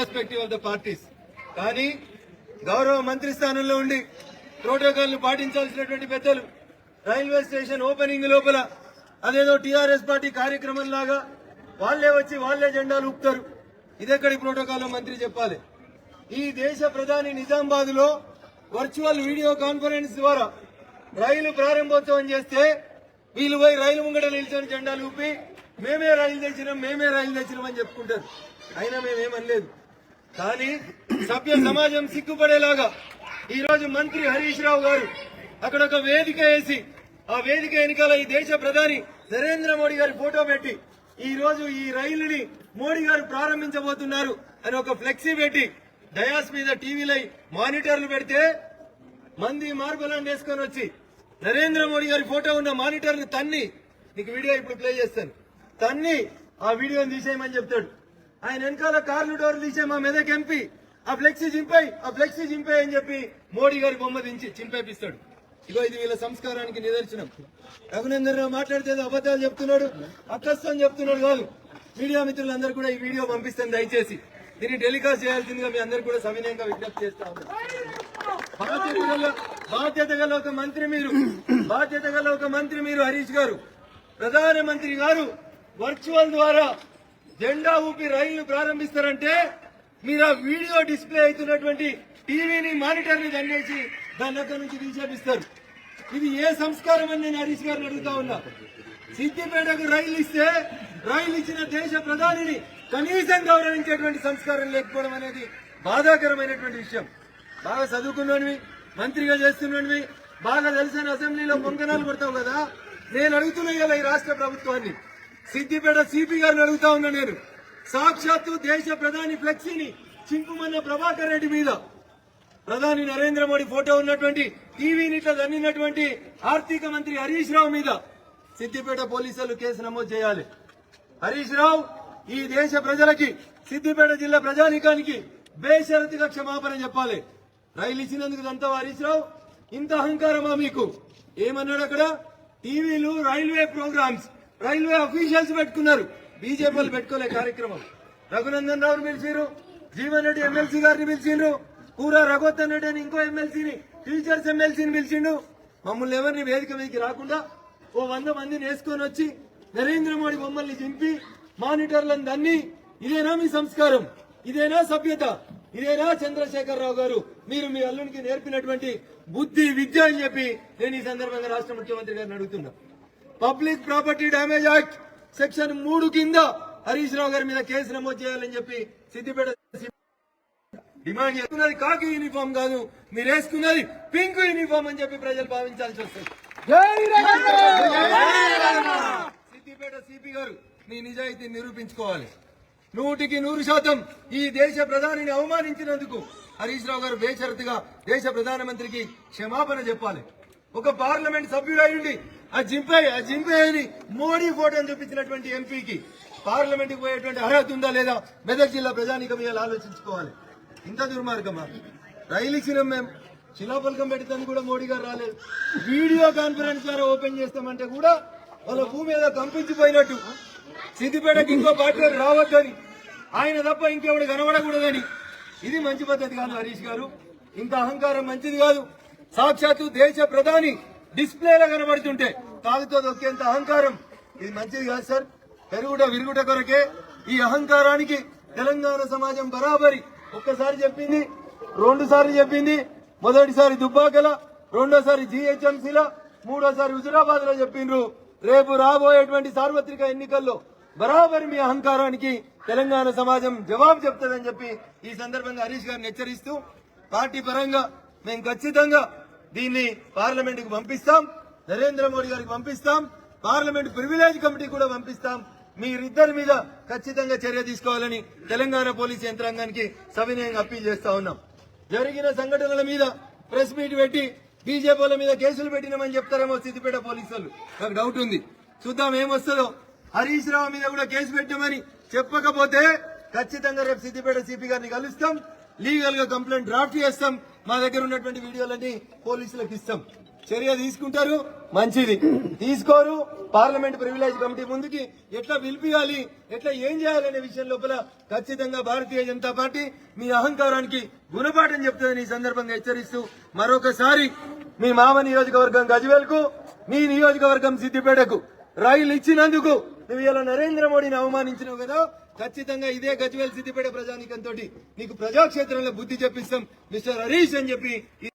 Irrespective of the parties కానీ గౌరవ మంత్రి స్థానంలో ఉండి ప్రోటోకాల్ పాటించాల్సినటువంటి పెద్దలు రైల్వే స్టేషన్ ఓపెనింగ్ లోపల అదేదో టీఆర్ఎస్ పార్టీ కార్యక్రమం లాగా వాళ్ళే వచ్చి వాళ్ళే జెండాలు ఊపుతారు. ఇదెక్కడి ప్రోటోకాల్ మంత్రి చెప్పాలి? ఈ దేశ ప్రధాని నిజామాబాద్లో వర్చువల్ వీడియో కాన్ఫరెన్స్ ద్వారా రైలు ప్రారంభోత్సవం చేస్తే వీళ్ళు పోయి రైలు ముంగట నిల్చొని జెండాలు ఊపి మేమే రైలు తెచ్చినాం మేమే రైలు తెచ్చినాం అని చెప్పుకుంటారు. అయినా మేమేమనలేదు. కానీ సభ్య సమాజం సిగ్గుపడేలాగా ఈ రోజు మంత్రి హరీష్ రావు గారు అక్కడ ఒక వేదిక వేసి ఆ వేదిక వెనకాల ఈ దేశ ప్రధాని నరేంద్ర మోడీ గారి ఫోటో పెట్టి ఈ రోజు ఈ రైలుని మోడీ గారు ప్రారంభించబోతున్నారు అని ఒక ఫ్లెక్సీ పెట్టి డయాస్ మీద టీవీలై మానిటర్లు పెడితే మంది మార్బలాండ్ వేసుకొని వచ్చి నరేంద్ర మోడీ గారి ఫోటో ఉన్న మానిటర్ను తన్ని నీకు వీడియో ఇప్పుడు ప్లే చేస్తాను తన్ని ఆ వీడియోని తీసేయమని చెప్తాడు. ఆయన వెనకాల కార్లు డోర్లు తీసే మా మెదక్ ఎంపీ. ఆ ఫ్లెక్సీ చింపాయి ఆ ఫ్లెక్సీ చింపాయి అని చెప్పి మోడీ గారి బొమ్మ దించి చింపేపిస్తాడు. ఇగో ఇది వీళ్ళ సంస్కారానికి నిదర్శనం. రఘునందన్ రావు మాట్లాడితే అబద్ధాలు చెప్తున్నాడు అక్కస్తం చెప్తున్నాడు కాదు. మీడియా మిత్రులందరూ కూడా ఈ వీడియో పంపిస్తాను దయచేసి. దీన్ని టెలికాస్ట్ చేయాల్సిందిగా మీ అందరు కూడా సవినయంగా విజ్ఞప్తి చేస్తా ఉన్నారు బాధ్యత గల బాధ్యత గల ఒక మంత్రి మీరు. బాధ్యత గల ఒక మంత్రి మీరు హరీష్ గారు. ప్రధానమంత్రి గారు వర్చువల్ ద్వారా జెండా ఊపి రైలు ప్రారంభిస్తారంటే మీరు ఆ వీడియో డిస్ప్లే అవుతున్నటువంటి టీవీని మానిటర్ని దండేసి దాని దగ్గర నుంచి తీసేపిస్తారు ఇది ఏ సంస్కారం అని నేను హరీష్ గారిని అడుగుతా ఉన్నా. సిద్దిపేటకు రైలు ఇస్తే రైలు ఇచ్చిన దేశ ప్రధానిని కనీసం గౌరవించేటువంటి సంస్కారం లేకపోవడం అనేది బాధాకరమైనటువంటి విషయం. బాగా చదువుకున్నవి మంత్రిగా చేస్తున్నవి బాగా తెలిసిన అసెంబ్లీలో పొంగనాలు కొడతావు కదా. నేను అడుగుతున్నా ఈ రాష్ట్ర ప్రభుత్వాన్ని. సిద్దిపేట సిపి గారిని అడుగుతా ఉన్నా నేను. సాక్షాత్తు దేశ ప్రధాని ఫ్లెక్సీని చింపుమన్న ప్రభాకర్ రెడ్డి మీద. ప్రధాని నరేంద్ర మోడీ ఫోటో ఉన్నటువంటి టీవీని ఇట్లా దన్నినటువంటి ఆర్థిక మంత్రి హరీష్ రావు మీద. సిద్దిపేట పోలీసులు కేసు నమోదు చేయాలి. హరీష్ రావు ఈ దేశ ప్రజలకి సిద్దిపేట జిల్లా ప్రజానికానికి బేషరతుగా క్షమాపణ చెప్పాలి. రైలు ఇచ్చినందుకు ఇదంతా హరీష్ రావు. ఇంత అహంకారమా మీకు? ఏమన్నాడు అక్కడ? టీవీలు రైల్వే ప్రోగ్రామ్స్. రైల్వే అఫీషియల్స్ పెట్టుకున్నారు. బీజేపీ వాళ్ళు పెట్టుకోలే కార్యక్రమం. రఘునందన్ రావును పిలిచిరు జీవన్ రెడ్డి ఎమ్మెల్సీ గారిని పిలిచిండ్రు పూరా రఘోత్తన్ రెడ్డి అని ఇంకో ఎమ్మెల్సీని టీచర్స్ ఎమ్మెల్సీని పిలిచిండు. మమ్మల్ని ఎవరిని వేదిక మీదకి రాకుండా ఓ వంద మందిని వేసుకొని వచ్చి నరేంద్ర మోడీ బొమ్మల్ని చింపి మానిటర్లను దన్ని ఇదేనా మీ సంస్కారం? ఇదేనా సభ్యత? ఇదేనా చంద్రశేఖరరావు గారు? మీరు మీ అల్లునికి నేర్పినటువంటి బుద్ధి విద్య అని చెప్పి నేను ఈ సందర్భంగా రాష్ట్ర ముఖ్యమంత్రి గారిని అడుగుతున్నా. Public property damage act section మూడు కింద హరీష్ రావు గారి మీద కేసు నమోదు చేయాలని చెప్పి సిద్దిపేట డిమాండ్ చేస్తున్నది కాకి యూనిఫామ్ కాదు మీరు వేసుకున్నది పింక్ యూనిఫామ్ అని చెప్పి ప్రజలు భావించాల్సి వస్తుంది. సిద్దిపేట సిపి గారు మీ నిజాయితీ నిరూపించుకోవాలి. నూటికి నూరు శాతం ఈ దేశ ప్రధానిని అవమానించినందుకు హరీష్ రావు గారు బేషరతుగా దేశ ప్రధానమంత్రికి క్షమాపణ చెప్పాలి. ఒక పార్లమెంట్ సభ్యుడు అయ్యుండి ఆ జింపే ఆ జింపే అని మోడీ ఫోటోని చూపించినటువంటి ఎంపీకి పార్లమెంట్కి పోయేటువంటి అర్హత ఉందా లేదా? మెదక్ జిల్లా ప్రజానికం ఇవాళ ఆలోచించుకోవాలి. ఇంత దుర్మార్గమా? రైలు ఇచ్చినాం మేము శిలాఫలకం పెడతాను కూడా మోడీ గారు రాలేదు. వీడియో కాన్ఫరెన్స్ ద్వారా ఓపెన్ చేస్తామంటే కూడా వాళ్ళ భూమి ఏదో కంపించిపోయినట్టు. సిద్దిపేటకి ఇంకో పార్టీ రావద్దని. ఆయన తప్ప ఇంకెవడు కనబడకూడదని. ఇది మంచి పద్ధతి కాదు హరీష్ గారు. ఇంత అహంకారం మంచిది కాదు. సాక్షాత్తు దేశ ప్రధాని డిస్ప్లేలో కనబడుతుంటే తాగుతో దొక్కేంత అహంకారం. ఇది మంచిది కాదు సార్. పెరుగుట విరుగుట కొరకే ఈ అహంకారానికి తెలంగాణ సమాజం బరాబరి ఒక్కసారి చెప్పింది రెండు సార్లు చెప్పింది మొదటిసారి దుబ్బాకల రెండోసారి జిహెచ్ఎంసీలో మూడోసారి హుజురాబాద్లో చెప్పిండ్రు. రేపు రాబోయేటువంటి సార్వత్రిక ఎన్నికల్లో బరాబరి మీ అహంకారానికి తెలంగాణ సమాజం జవాబు చెప్తుందని చెప్పి ఈ సందర్భంగా హరీష్ గారిని హెచ్చరిస్తూ పార్టీ పరంగా మేము ఖచ్చితంగా దీన్ని పార్లమెంట్కు పంపిస్తాం నరేంద్ర మోడీ గారికి పంపిస్తాం పార్లమెంట్ ప్రివిలేజ్ కమిటీ కూడా పంపిస్తాం. మీరిద్దరి మీద ఖచ్చితంగా చర్య తీసుకోవాలని తెలంగాణ పోలీస్ యంత్రాంగానికి సవినయంగా అప్పీల్ చేస్తా ఉన్నాం. జరిగిన సంఘటనల మీద ప్రెస్ మీట్ పెట్టి బీజేపీల మీద కేసులు పెట్టినామని చెప్తారేమో సిద్దిపేట పోలీసులు. నాకు డౌట్ ఉంది. చూద్దాం ఏమొస్తుందో. హరీష్ రావు మీద కూడా కేసు పెట్టామని చెప్పకపోతే ఖచ్చితంగా రేపు సిద్దిపేట సిపి గారిని కలుస్తాం. లీగల్గా కంప్లైంట్ డ్రాఫ్ట్ చేస్తాం. మా దగ్గర ఉన్నటువంటి వీడియోలన్నీ పోలీసులకు ఇస్తాం. చర్య తీసుకుంటారు మంచిది. తీసుకోరు పార్లమెంట్ ప్రివిలేజ్ కమిటీ ముందుకి ఎట్లా పిలిపియాలి ఎట్లా ఏం చేయాలనే విషయం లోపల ఖచ్చితంగా భారతీయ జనతా పార్టీ మీ అహంకారానికి గుణపాఠం చెప్తుందని ఈ సందర్భంగా హెచ్చరిస్తూ మరొకసారి మీ మామ నియోజకవర్గం గజ్వేల్కు మీ నియోజకవర్గం సిద్దిపేటకు రైలు ఇచ్చినందుకు నువ్వు ఇలా నరేంద్ర మోడీని అవమానించినావు కదా ఖచ్చితంగా ఇదే గజ్వేల్ సిద్దిపేట ప్రజానికంతో నీకు ప్రజాక్షేత్రంలో బుద్ధి చెప్పిస్తాం మిస్టర్ హరీష్ అని చెప్పి